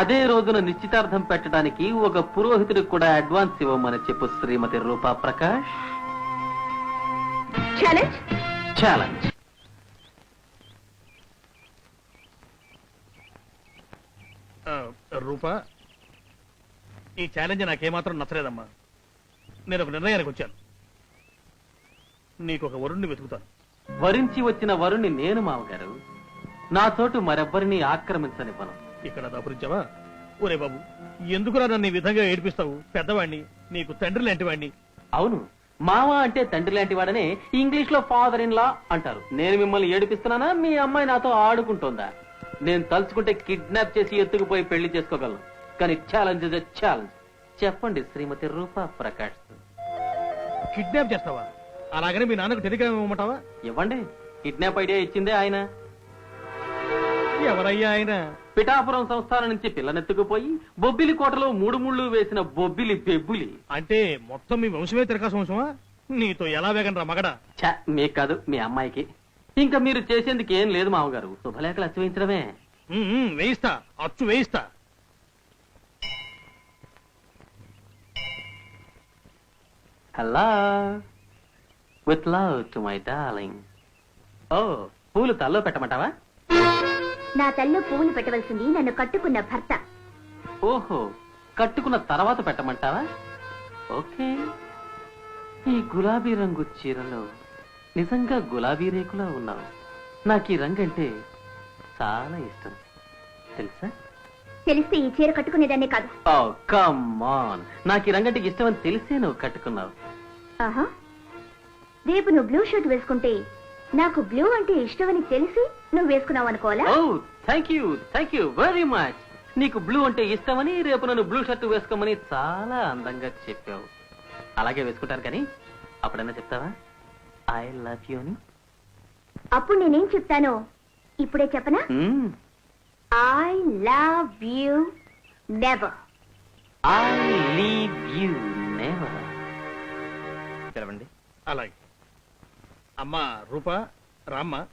అదే రోజున నిశ్చితార్థం పెట్టడానికి ఒక పురోహితుడికి కూడా అడ్వాన్స్ ఇవ్వమని చెప్పు శ్రీమతి రూపా ప్రకాష్. ఛాలెంజ్ రూపా ఈ ఛాలెంజ్ నాకేమాత్రం నచ్చలేదమ్మా. నేను ఒక నిర్ణయానికి వచ్చాను. నీకు ఒక వరుణ్ణి వెతుకుతాను. వరించి వచ్చిన వరుణ్ణి నేను మామగారు. నా చోటు మరెవ్వరిని ఆక్రమించనివ్వను. ఇక్కడ దాపురించావా ఒరే బాబు ఎందుకురా నన్ను ఈ విధంగా ఏడిపిస్తావు? పెద్దవాణ్ణి నీకు తండ్రి లాంటి వాణ్ణి అవును మామ అంటే తండ్రి లాంటి వాడనే ఇంగ్లీష్లో ఫాదర్ ఇన్ లా అంటారు. నేను మిమ్మల్ని ఏడిపిస్తున్నానా? మీ అమ్మాయి నాతో ఆడుకుంటోందా? నేను తలుచుకుంటే కిడ్నాప్ చేసి ఎత్తుకుపోయి పెళ్ళి చేసుకోగలను. కానీ ఛాలెంజ్ ఇస్ ఛాలెంజ్ చెప్పండి శ్రీమతి రూపా ప్రకాష్. కిడ్నాప్ చేస్తావా? అలాగని మీ నాన్నకు టెలిగ్రామ్ ఇవ్వమంటావా? ఇవ్వండి. కిడ్నాప్ ఐడియా ఇచ్చిందే ఆయన. ఎవరయ్యా ఆయన? పిఠాపురం సంస్థానం నుంచి పిల్లనెత్తుకుపోయి బొబ్బిలి కోటలో మూడు ముళ్ళు వేసిన బొబ్బిలి బెబ్బులి. అంటే మొత్తం మీ వంశమే తిరకాసు వంశమా నీతో ఎలా వేగనరా మగడా? ఛ, మీకు కాదు మీ అమ్మాయికి. ఇంకా మీరు చేసేందుకు ఏం లేదు మామగారు. శుభలేఖలు అచ్చవించడమే ఉమ్, ఉమ్, వేయిస్తా అచ్చు వేయిస్తా. Hello with love to my darling ఓ పూలు తల్లో పెట్టమంటావా? నా తల్లో పువ్వులు పెట్టవలసింది నన్ను కట్టుకున్న భర్త. ఓహో కట్టుకున్న తర్వాత పెట్టమంటావా? ఓకే. ఈ గులాబీ రంగు చీరలో నిజంగా గులాబీ రేకులా ఉన్నావు. నాకు ఈ రంగు అంటే చాలా ఇష్టం. తెలుసా? తెలిస్తే ఈ చీర కట్టుకునేదాన్నే కాదు. నాకు ఈ రంగంటే ఇష్టం అని తెలిసే నువ్వు కట్టుకున్నావు. ఆహా. రేపు నువ్వు బ్లూ షర్ట్ వేసుకుంటే నాకు బ్లూ అంటే ఇష్టమని తెలిసి నువ్వు వేసుకున్నావు అనుకోవాలా? ఓ thank you thank you very much నీకు బ్లూ అంటే ఇష్టమని రేపు నన్ను బ్లూ షర్ట్ వేసుకోమని చాలా అందంగా చెప్పావు. అలాగే వేసుకుంటాను కానీ అప్పుడన్నా చెప్తావా? ఐ లవ్ యూ అని? అప్పుడు నేనేం చెప్తానో ఇప్పుడే చెప్పనా? మ్మ్. I love you never I leave you never. తెరవండి. అలాగే. అమ్మా రూపా రామ్మ.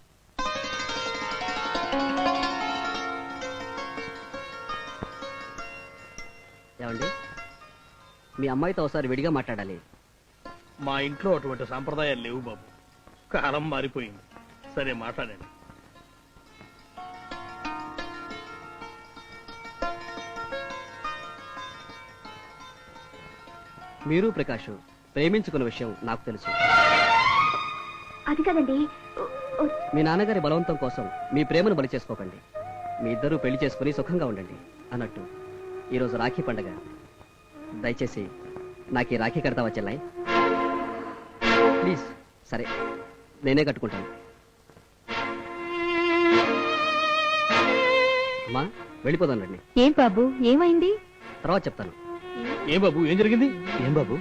ఏమండి? మీ అమ్మాయితో ఒకసారి విడిగా మాట్లాడాలి. మా ఇంట్లో అటువంటి సాంప్రదాయాలు లేవు బాబు. కాలం మారిపోయింది. సరే మాట్లాడండి. మీరు ప్రకాష్ ప్రేమించుకున్న విషయం నాకు తెలుసు. అది కదండి. మీ నాన్నగారి బలవంతం కోసం మీ ప్రేమను బలి చేసుకోకండి. మీ ఇద్దరూ పెళ్ళి చేసుకుని సుఖంగా ఉండండి అన్నట్టు ఈరోజు రాఖీ పండగ. దయచేసి నాకు ఈ రాఖీ కడతావా చెల్లాయి? ప్లీజ్ సరే నేనే కట్టుకుంటాను. అమ్మా వెళ్ళిపోదాం రండి. ఏం బాబు ఏమైంది? తర్వాత చెప్తాను. ఏ బాబు ఏం జరిగింది? ఏం బాబు?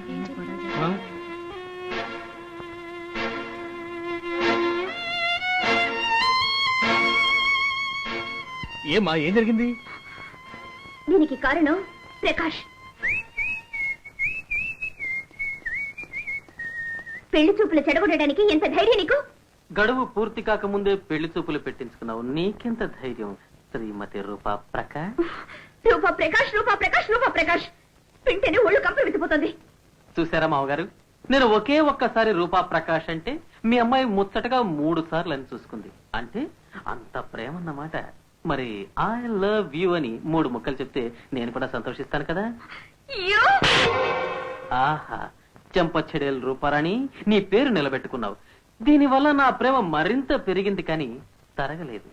ఆ? ఏమ్మా ఏం జరిగింది? దీనికి కారణం ప్రకాష్. పెళ్ళి చూపులు చెడగొట్టడానికి ఎంత ధైర్యం నీకు? గడువు పూర్తి కాకముందే పెళ్ళి చూపులు పెట్టించుకున్నావు. నీకెంత ధైర్యం? శ్రీమతి రూపా ప్రకాష్? రూపా ప్రకాష్ రూపా ప్రకాష్ రూపా ప్రకాష్. వింటేనే ఒళ్ళు కంప విసిపోతుంది చూసారా మామగారు? నేను ఒకే ఒక్కసారి రూపా ప్రకాష్ అంటే మీ అమ్మాయి ముచ్చటగా మూడు సార్లు అని చూసుకుంది. అంటే అంత ప్రేమ అన్నమాట. మరి ఐ లవ్ యూ అని మూడు ముక్కలు చెప్తే నేను కూడా సంతోషిస్తాను కదా? ఆహా చెంపచెడేలు రూపారాణి నీ పేరు నిలబెట్టుకున్నావు. దీనివల్ల నా ప్రేమ మరింత పెరిగింది కానీ తరగలేదు.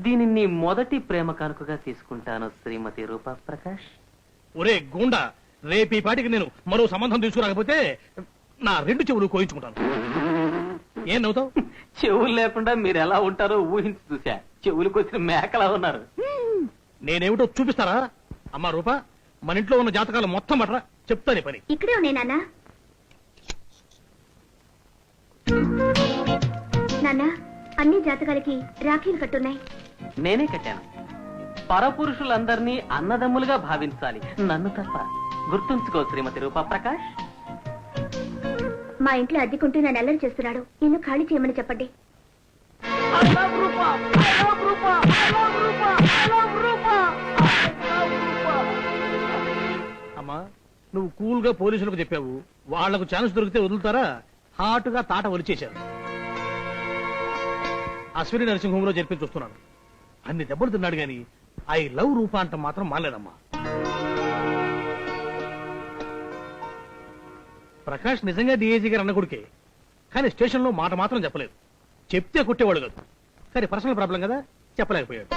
దీనిని నీ మొదటి ప్రేమ కానుకగా తీసుకుంటాను శ్రీమతి రూపా ప్రకాష్. ఒరే గూండా రేపు ఈ పాటికి నేను మరో సంబంధం తీసుకురాకపోతే నా రెండు చెవులు కోయించుకుంటాను. ఏం నవ్వుతావు? చెవులు లేకుండా మీరు ఎలా ఉంటారో ఊహించి చూసా చెవులకు వచ్చిన మేకలా ఉన్నారు. నేనేమిటో చూపిస్తారా? అమ్మా రూపా మన ఇంట్లో ఉన్న జాతకాలు మొత్తం మట్రా చెప్తానే పని. ఇక్కడే ఉన్నాయి నాన్న. నాన్న అన్ని జాతకాలకి రాఖీలు కట్టున్నాయి. నేనే కట్టాను. పరపురుషులందరినీ అన్నదమ్ములుగా భావించాలి. నన్ను తప్ప గుర్తుంచుకో శ్రీమతి రూపా ప్రకాష్. మా ఇంట్లో అద్దెకుంటూ నన్ను అల్లరి చేస్తున్నాడు. నిన్ను ఖాళీ చేయమని చెప్పండి. అమ్మా నువ్వు కూల్గా పోలీసులకు చెప్పావు. వాళ్ళకు ఛాన్స్ దొరికితే వదులుతారా? హాట్గా తాట ఒలిచేశారు. అశ్విని నరసింహంలో జరిపి చూస్తున్నాను. అన్ని దెబ్బలు తిన్నాడు గాని ఐ లవ్ రూపా అంట మాత్రం మానలేదమ్మా. ప్రకాష్ నిజంగా డిఐజీ గారు అన్న కొడుకే. కానీ స్టేషన్లో మాట మాత్రం చెప్పలేదు. చెప్తే కొట్టేవాడు కాదు. కానీ పర్సనల్ ప్రాబ్లం కదా? చెప్పలేకపోయాడు.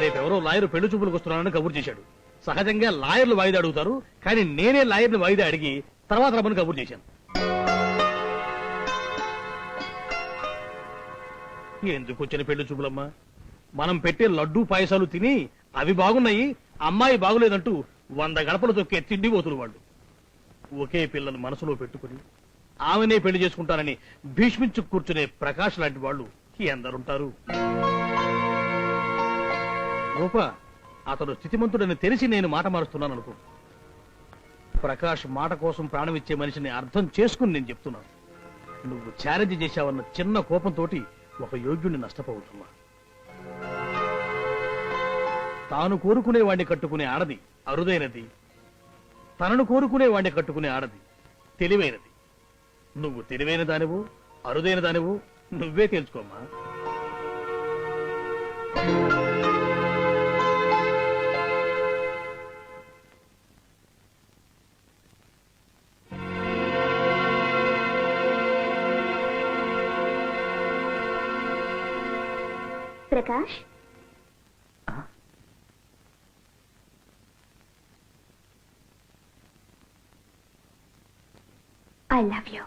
రేపెవరో లాయర్ పెళ్ళి చూపులకు వస్తున్నానని కబురు చేశాడు. సహజంగా లాయర్లు వాయిదా అడుగుతారు కానీ నేనే లాయర్ని వాయిదా అడిగి తర్వాత రమ్మని కబురు చేశాను. ఎందుకు వచ్చిన పెళ్ళి చూపులమ్మా? మనం పెట్టే లడ్డూ పాయసాలు తిని అవి బాగున్నాయి అమ్మాయి బాగులేదంటూ వంద గడపలు తొక్కే తిండి పోతులు వాళ్ళు. ఒకే పిల్లని మనసులో పెట్టుకుని ఆమెనే పెళ్ళి చేసుకుంటానని భీష్మించు కూర్చునే ప్రకాష్ లాంటి వాళ్ళు ఎందరుంటారు రూప అతను స్థితిమంతుడని తెలిసి నేను మాట మారుస్తున్నాను అనుకో ప్రకాష్ మాట కోసం ప్రాణం ఇచ్చే మనిషిని అర్థం చేసుకుని నేను చెప్తున్నాను. నువ్వు ఛాలెంజ్ చేశావన్న చిన్న కోపంతో ఒక యోగ్యుడిని నష్టపోతున్నా తాను కోరుకునే వాడిని కట్టుకునే ఆడది అరుదైనది. తనను కోరుకునే వాడిని కట్టుకునే ఆడది. తెలివైనది. నువ్వు తెలివైన దానివు అరుదైన దానివు నువ్వే తెలుసుకోమ్మా ప్రకాష్? ఐ లవ్ యూ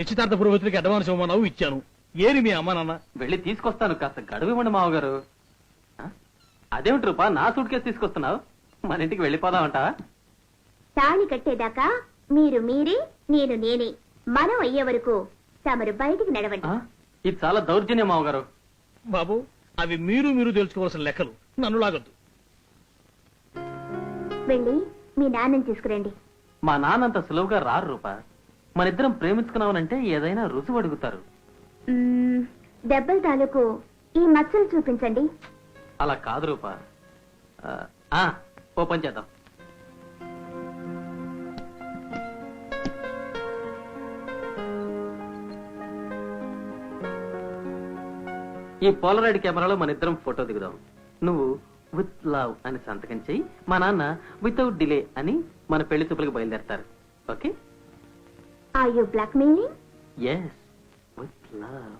నిశ్చితార్థ పురోహితుడికి అడ్వాన్స్ ఇవ్వమన్నావు ఇచ్చాను. ఏరి మీ అమ్మ నాన్న? వెళ్ళి తీసుకొస్తాను కాస్త గడువు ఇవ్వండి మావగారు? అదేమిటి రూపా నా సూట్ కేసు తీసుకొస్తున్నావు? మన ఇంటికి వెళ్ళిపోదామంటావా తాళి కట్టేదాకా మీరు మీరే నేను నేనే. మనం అయ్యే వరకు తమరు బయటికి నడవండి. ఆ? ఇది చాలా దౌర్జన్యం మావగారు బాబు అవి మీరు మీరు తెలుసుకోవాల్సిన లెక్కలు. నన్ను లాగొద్దు. వెళ్ళి మీ నాన్నని తీసుకురండి. మా నాన్నంత సులువుగా రారు రూపా. మన ఇద్దరం ప్రేమించుకున్నామనంటే ఏదైనా రుజువు అడుగుతారు. మ్మ్, దెబ్బల తాలూకు ఈ మచ్చలు చూపించండి. అలా కాదు రూపా. ఆ, ఆ, ఓ పని చేద్దాం. ఈ పోలరైడ్ కెమెరాలో మన ఇద్దరం ఫోటో దిగుదాం. నువ్వు విత్ లవ్ అని సంతకం చెయ్యి మా నాన్న వితౌట్ డిలే అని మన పెళ్ళి చూపులకు బయలుదేరతారు. Okay? Are you blackmailing yes with love